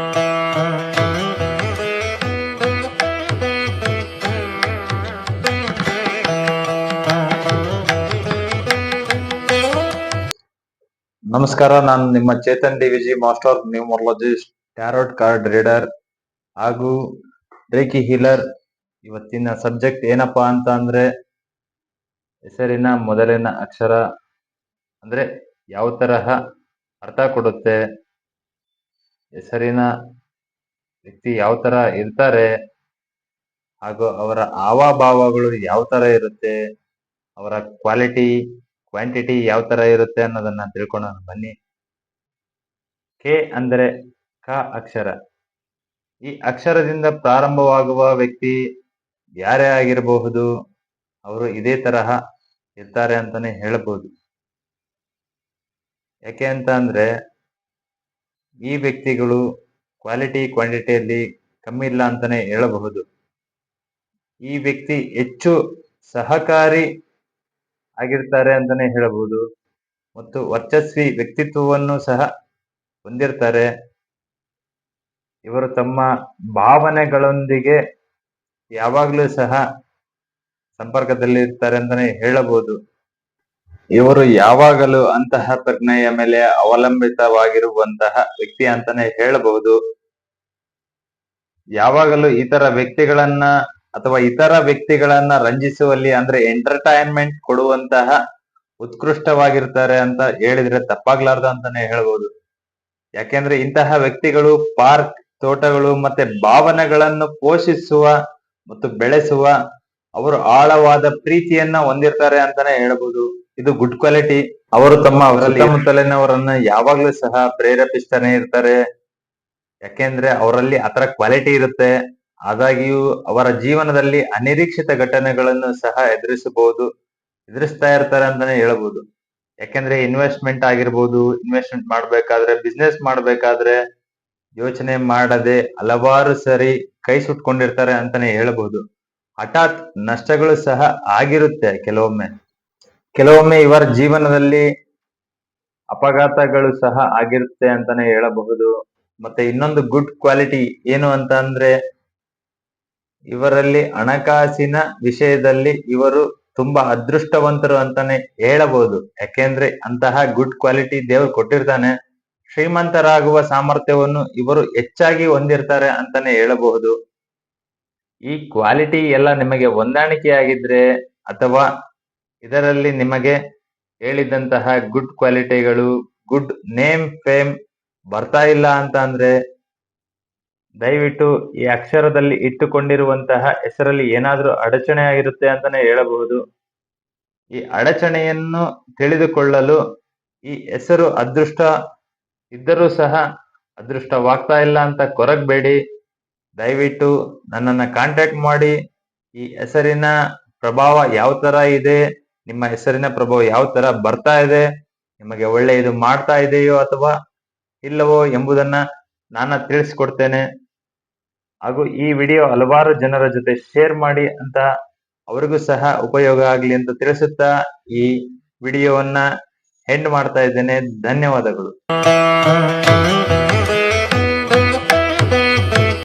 ನಮಸ್ಕಾರ, ನಾನು ನಿಮ್ಮ Chetan D Viji master numerologist tarot card reader ಹಾಗೂ ರೇಕಿ ಹೀಲರ್. ಇವತ್ತಿನ ಸಬ್ಜೆಕ್ಟ್ ಏನಪ್ಪಾ ಅಂತ ಅಂದ್ರೆ ಹೆಸರಿನ ಮೊದಲಿನ ಅಕ್ಷರ ಅಂದ್ರೆ ಯಾವ ತರಹ ಅರ್ಥ ಕೊಡುತ್ತೆ ಹೆಸರಿನ ವ್ಯಕ್ತಿ ಯಾವ ತರ ಇರ್ತಾರೆ, ಹಾಗೂ ಅವರ ಹಾವಭಾವಗಳು ಯಾವ ತರ ಇರುತ್ತೆ, ಅವರ ಕ್ವಾಲಿಟಿ ಕ್ವಾಂಟಿಟಿ ಯಾವ ತರ ಇರುತ್ತೆ ಅನ್ನೋದನ್ನ ತಿಳ್ಕೊಳ್ಳೋಣ. ಬನ್ನಿ. ಕೆ ಅಂದರೆ ಕ ಅಕ್ಷರ. ಈ ಅಕ್ಷರದಿಂದ ಪ್ರಾರಂಭವಾಗುವ ವ್ಯಕ್ತಿ ಯಾರೇ ಆಗಿರಬಹುದು, ಅವರು ಇದೇ ತರಹ ಇರ್ತಾರೆ ಅಂತಾನೆ ಹೇಳಬಹುದು. ಯಾಕೆ ಅಂತ ಅಂದ್ರೆ ಈ ವ್ಯಕ್ತಿಗಳು ಕ್ವಾಲಿಟಿ ಕ್ವಾಂಟಿಟಿಯಲ್ಲಿ ಕಮ್ಮಿ ಇಲ್ಲ ಅಂತಾನೆ ಹೇಳಬಹುದು. ಈ ವ್ಯಕ್ತಿ ಹೆಚ್ಚು ಸಹಕಾರಿ ಆಗಿರ್ತಾರೆ ಅಂತಾನೆ ಹೇಳಬಹುದು. ಮತ್ತು ವರ್ಚಸ್ವಿ ವ್ಯಕ್ತಿತ್ವವನ್ನು ಸಹ ಹೊಂದಿರ್ತಾರೆ. ಇವರು ತಮ್ಮ ಭಾವನೆಗಳೊಂದಿಗೆ ಯಾವಾಗಲೂ ಸಹ ಸಂಪರ್ಕದಲ್ಲಿ ಇರ್ತಾರೆ ಅಂತಾನೆ ಹೇಳಬಹುದು. ಇವರು ಯಾವಾಗಲೂ ಅಂತಹ ಪ್ರಜ್ಞೆಯ ಮೇಲೆ ಅವಲಂಬಿತವಾಗಿರುವಂತಹ ವ್ಯಕ್ತಿ ಅಂತಾನೆ ಹೇಳಬಹುದು. ಯಾವಾಗಲೂ ಇತರ ವ್ಯಕ್ತಿಗಳನ್ನ ಅಥವಾ ಇತರ ವ್ಯಕ್ತಿಗಳನ್ನ ರಂಜಿಸುವಲ್ಲಿ ಅಂದ್ರೆ ಎಂಟರ್ಟೈನ್ಮೆಂಟ್ ಕೊಡುವಂತಹ ಉತ್ಕೃಷ್ಟವಾಗಿರ್ತಾರೆ ಅಂತ ಹೇಳಿದ್ರೆ ತಪ್ಪಾಗ್ಲಾರ್ದ ಅಂತಾನೆ ಹೇಳ್ಬೋದು. ಯಾಕೆಂದ್ರೆ ಇಂತಹ ವ್ಯಕ್ತಿಗಳು ಪಾರ್ಕ್ ತೋಟಗಳು ಮತ್ತೆ ಭಾವನೆಗಳನ್ನು ಪೋಷಿಸುವ ಮತ್ತು ಬೆಳೆಸುವ ಅವರು ಆಳವಾದ ಪ್ರೀತಿಯನ್ನ ಹೊಂದಿರ್ತಾರೆ ಅಂತಾನೆ ಹೇಳ್ಬೋದು. ಇದು ಗುಡ್ ಕ್ವಾಲಿಟಿ ಅವರು ತಮ್ಮ ಸುತ್ತಮುತ್ತಲಿನವರನ್ನ ಯಾವಾಗ್ಲೂ ಸಹ ಪ್ರೇರೇಪಿಸ್ತಾನೆ ಇರ್ತಾರೆ. ಯಾಕೆಂದ್ರೆ ಅವರಲ್ಲಿ ಆತರ ಕ್ವಾಲಿಟಿ ಇರುತ್ತೆ. ಆದಾಗ್ಯೂ ಅವರ ಜೀವನದಲ್ಲಿ ಅನಿರೀಕ್ಷಿತ ಘಟನೆಗಳನ್ನು ಸಹ ಎದುರಿಸಬಹುದು. ಎದುರಿಸ್ತಾ ಇರ್ತಾರೆ ಅಂತಾನೆ ಹೇಳ್ಬೋದು. ಯಾಕೆಂದ್ರೆ ಇನ್ವೆಸ್ಟ್ಮೆಂಟ್ ಆಗಿರ್ಬೋದು ಇನ್ವೆಸ್ಟ್ಮೆಂಟ್ ಮಾಡ್ಬೇಕಾದ್ರೆ ಬಿಸ್ನೆಸ್ ಮಾಡ್ಬೇಕಾದ್ರೆ ಯೋಚನೆ ಮಾಡದೆ ಹಲವಾರು ಸರಿ ಕೈ ಸುಟ್ಕೊಂಡಿರ್ತಾರೆ ಅಂತಾನೆ ಹೇಳ್ಬೋದು. ಹಠಾತ್ ನಷ್ಟಗಳು ಸಹ ಆಗಿರುತ್ತೆ ಕೆಲವೊಮ್ಮೆ. ಕೆಲವೊಮ್ಮೆ ಇವರ ಜೀವನದಲ್ಲಿ ಅಪಘಾತಗಳು ಸಹ ಆಗಿರುತ್ತೆ ಅಂತಾನೆ ಹೇಳಬಹುದು. ಮತ್ತೆ ಇನ್ನೊಂದು ಗುಡ್ ಕ್ವಾಲಿಟಿ ಏನು ಅಂತ ಅಂದ್ರೆ, ಇವರಲ್ಲಿ ಹಣಕಾಸಿನ ವಿಷಯದಲ್ಲಿ ಇವರು ತುಂಬಾ ಅದೃಷ್ಟವಂತರು ಅಂತಾನೆ ಹೇಳಬಹುದು. ಯಾಕೆಂದ್ರೆ ಅಂತಹ ಗುಡ್ ಕ್ವಾಲಿಟಿ ದೇವರು ಕೊಟ್ಟಿರ್ತಾನೆ. ಶ್ರೀಮಂತರಾಗುವ ಸಾಮರ್ಥ್ಯವನ್ನು ಇವರು ಹೆಚ್ಚಾಗಿ ಹೊಂದಿರ್ತಾರೆ ಅಂತಾನೆ ಹೇಳಬಹುದು. ಈ ಕ್ವಾಲಿಟಿ ಎಲ್ಲ ನಿಮಗೆ ಹೊಂದಾಣಿಕೆಯಾಗಿದ್ರೆ ಅಥವಾ ಇದರಲ್ಲಿ ನಿಮಗೆ ಹೇಳಿದಂತಹ ಗುಡ್ ಕ್ವಾಲಿಟಿಗಳು ಗುಡ್ ನೇಮ್ ಫೇಮ್ ಬರ್ತಾ ಇಲ್ಲ ಅಂತ ಅಂದ್ರೆ ದಯವಿಟ್ಟು ಈ ಅಕ್ಷರದಲ್ಲಿ ಇಟ್ಟುಕೊಂಡಿರುವಂತಹ ಹೆಸರಲ್ಲಿ ಏನಾದರೂ ಅಡಚಣೆ ಆಗಿರುತ್ತೆ ಅಂತಾನೆ ಹೇಳಬಹುದು. ಈ ಅಡಚಣೆಯನ್ನು ತಿಳಿದುಕೊಳ್ಳಲು ಈ ಹೆಸರು ಅದೃಷ್ಟ ಇದ್ದರೂ ಸಹ ಅದೃಷ್ಟವಾಗ್ತಾ ಇಲ್ಲ ಅಂತ ಕೊರಗಬೇಡಿ. ದಯವಿಟ್ಟು ನನ್ನನ್ನು ಕಾಂಟ್ಯಾಕ್ಟ್ ಮಾಡಿ ಈ ಹೆಸರಿನ ಪ್ರಭಾವ ಯಾವ ತರ ಇದೆ ನಿಮ್ಮ ಹೆಸರಿನ ಪ್ರಭಾವ ಯಾವ ತರ ಬರ್ತಾ ಇದೆ, ನಿಮಗೆ ಒಳ್ಳೆ ಇದು ಮಾಡ್ತಾ ಇದೆಯೋ ಅಥವಾ ಇಲ್ಲವೋ ಎಂಬುದನ್ನ ನಾನು ತಿಳಿಸ್ಕೊಡ್ತೇನೆ. ಹಾಗೂ ಈ ವಿಡಿಯೋ ಹಲವಾರು ಜನರ ಜೊತೆ ಶೇರ್ ಮಾಡಿ ಅಂತ ಅವರಿಗೂ ಸಹ ಉಪಯೋಗ ಆಗಲಿ ಅಂತ ತಿಳಿಸುತ್ತಾ ಈ ವಿಡಿಯೋವನ್ನ ಎಂಡ್ ಮಾಡ್ತಾ ಇದ್ದೇನೆ. ಧನ್ಯವಾದಗಳು.